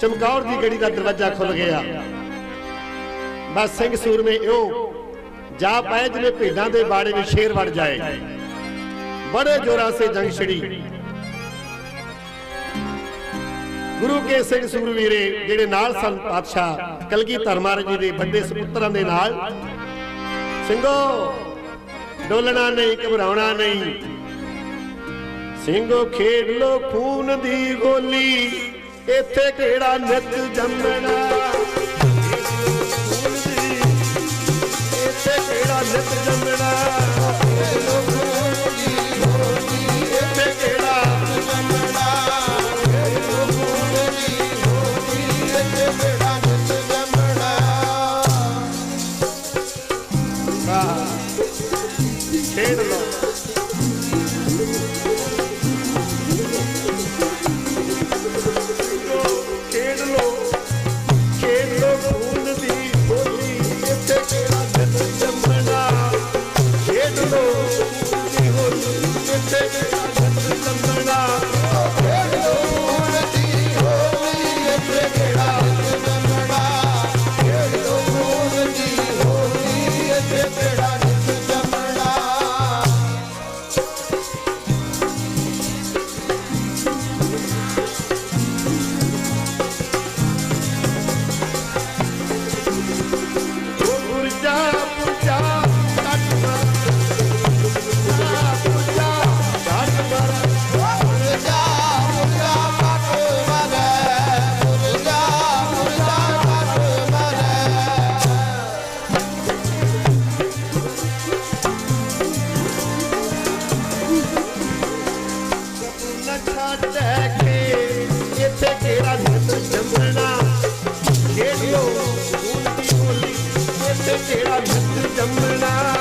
ਚਮਕੌਰ ਦੀ ਗੜੀ ਦਾ ਦਰਵਾਜ਼ਾ ਖੁੱਲ ਗਿਆ। ਬਸ ਸਿੰਘ ਸੂਰਮੇ ਇਹੋ ਜਾ ਪਏ ਜਿਵੇਂ ਭੇਡਾਂ ਦੇ ਬਾੜੇ ਵਿੱਚ ਸ਼ੇਰ ਵੜ ਜਾਏ। ਬੜੇ ਜੋਰਾਂ ਸੇ ਜੰਗ ਛਿੜੀ। ਗੁਰੂ ਕੇ ਸਿੰਘ ਸੂਰਵੀਰੇ ਜਿਹੜੇ ਨਾਲ ਸਨ ਪਾਤਸ਼ਾਹ ਕਲਗੀ ਧਰਮਾਰ ਜੀ ਦੇ ਵੱਡੇ ਸੁਪੁੱਤਰਾਂ ਦੇ ਨਾਲ, ਸਿੰਘੋ, ਡੋਲਣਾ ਨਹੀਂ, ਘਬਰਾਉਣਾ ਨਹੀਂ। ਸਿੰਘੋ ਖੇਡ ਲੋ ਖੂਨ ਦੀ ਗੋਲੀ। ਇੱਥੇ ਕਿਹੜਾ ਨਿਤ ਜੰਮਣਾ? ਇੱਥੇ ਕਿਹੜਾ ਨਿਤ ਜੰਮਣਾ? ਇੱਥੇ ਕਿਹੜਾ ਵਾਹ ਖੇਡ ਲੋ ਨਿਤ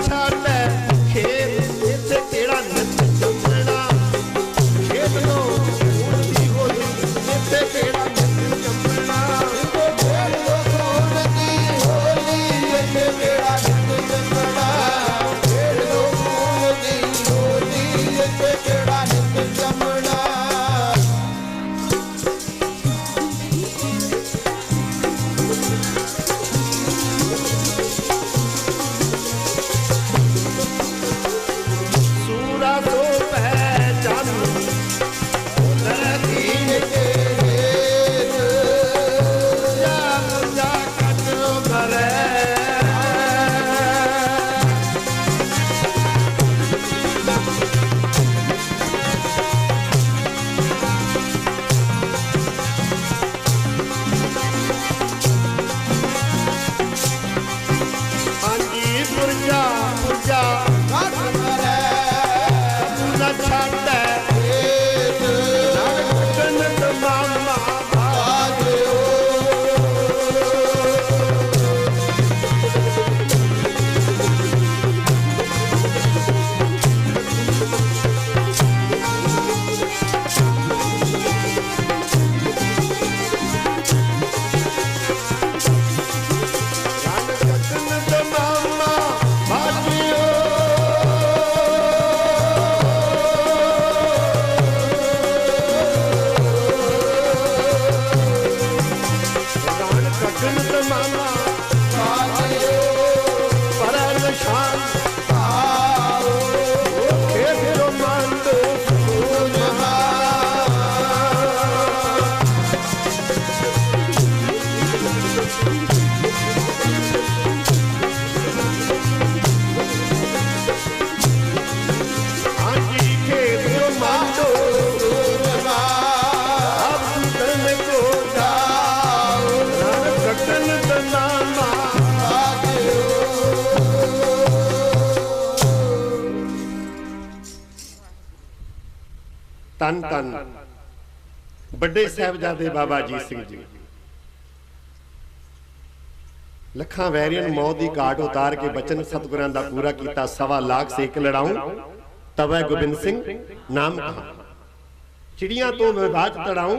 छाटे love. ਤਨ ਤਨ। ਵੱਡੇ ਸਾਹਿਬਜ਼ਾਦੇ ਬਾਬਾ ਅਜੀਤ ਸਿੰਘ ਜੀ। ਲੱਖਾਂ ਵੈਰੀਆਂ ਨੂੰ ਮੌਤ ਦੀ ਘਾਟ ਉਤਾਰ ਕੇ ਬਚਨ ਸਤਿਗੁਰਾਂ ਦਾ ਪੂਰਾ ਕੀਤਾ ਸਵਾ ਲੱਖ ਸੇਕ ਲੜਾਉਂ। ਤਵੈ ਗੋਬਿੰਦ ਸਿੰਘ ਨਾਮ ਕਹਾ। ਚਿੜੀਆਂ ਤੋਂ ਮੈਂ ਬਾਜ ਤੜਾਉਂ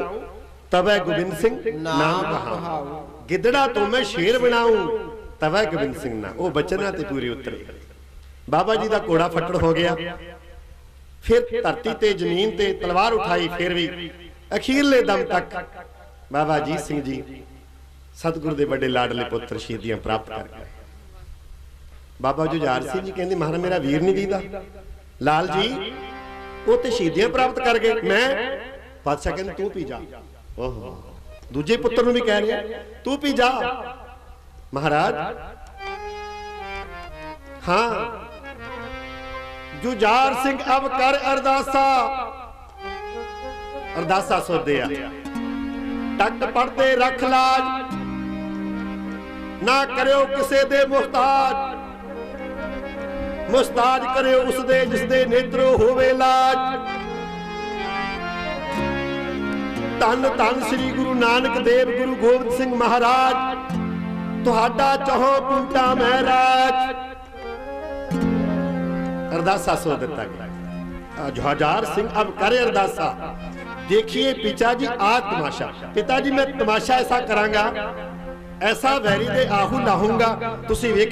ਤਵੈ ਗੋਬਿੰਦ ਸਿੰਘ ਨਾਮ ਕਹਾ। ਗਿੱਦੜਾ ਤੋਂ ਮੈਂ ਸ਼ੇਰ ਬਣਾਉਂ। ਤਵੈ ਗੋਬਿੰਦ ਸਿੰਘ ਨਾ ਉਹ ਬਚਨਾਂ ਤੇ ਪੂਰੇ ਉਤਰੇ। ਬਾਬਾ ਜੀ ਦਾ ਕੋੜਾ ਫੱਟੜ ਹੋ ਗਿਆ। ਫਿਰ ਧਰਤੀ ਤੇ ਜ਼ਮੀਨ ਤੇ ਤਲਵਾਰ ਉਠਾਈ, ਫਿਰ ਵੀ ਅਖੀਰਲੇ ਦਮ ਤੱਕ। ਬਾਬਾ ਅਜੀਤ ਸਿੰਘ ਜੀ ਸਤਿਗੁਰ ਦੇ ਵੱਡੇ ਲਾਡਲੇ ਪੁੱਤਰ ਸ਼ਹੀਦੀਆਂ ਪ੍ਰਾਪਤ ਕਰ ਗਏ। ਬਾਬਾ ਜੁਝਾਰ ਸਿੰਘ ਜੀ ਕਹਿੰਦੇ, ਮਹਾਰਾਜ, ਮੇਰਾ ਵੀਰ ਨਹੀਂ ਦੀਦਾ। ਲਾਲ ਜੀ, ਉਹ ਤੇ ਸ਼ਹੀਦੀਆਂ ਪ੍ਰਾਪਤ ਕਰ ਗਏ। ਮੈਂ ਬਾਦਸ਼ਾਹ ਕਹਿੰਦੇ, ਤੂੰ ਪੀ ਜਾ। ਓਹੋ। ਦੂਜੇ ਪੁੱਤਰ ਨੂੰ ਵੀ ਕਹਿ ਰਿਹਾ, ਤੂੰ ਵੀ ਜਾ। ਮਹਾਰਾਜ, ਹਾਂ ਜੁਝਾਰ ਸਿੰਘ ਅਬ ਕਰ ਅਰਦਾਸਾ। ਅਰਦਾਸਾ ਸੋਦੇ ਆ। ਪੜਦੇ ਰੱਖ ਲਾਜ। ਨਾ ਕਰਿਓ ਕਿਸੇ ਦੇ ਮੁਹਤਾਜ। ਮੁਸਤਾਜ ਕਰਿਓ ਉਸ ਦੇ ਜਿਸ ਦੇ ਨੇਤਰੋ ਹੋਵੇ ਲਾਜ। ਧੰਨ ਧੰਨ ਸ੍ਰੀ ਗੁਰੂ ਨਾਨਕ ਦੇਵ ਗੁਰੂ ਗੋਬਿੰਦ ਸਿੰਘ ਮਹਾਰਾਜ। ਤੁਹਾਡਾ ਚਹੋ ਟੂਟਾ ਮਹਾਰਾਜ ਅਰਦਾਸਾ ਸੋ ਦਿੱਤਾ ਗਿਆ। ਜਹਾਜ਼ਾਰ ਸਿੰਘ ਅਬ ਕਰੇ ਅਰਦਾਸਾ। ਦੇਖੀਏ ਪਿਤਾ ਜੀ ਆ ਤਮਾਸ਼ਾ। ਪਿਤਾ ਜੀ ਮੈਂ ਤਮਾਸ਼ਾ ਐਸਾ ਕਰਾਂਗਾ, ਐਸਾ ਵੈਰੀ ਦੇ ਆਹੂ ਲਾਹੂੰਗਾ ਤੁਸੀਂ ਵੇਖ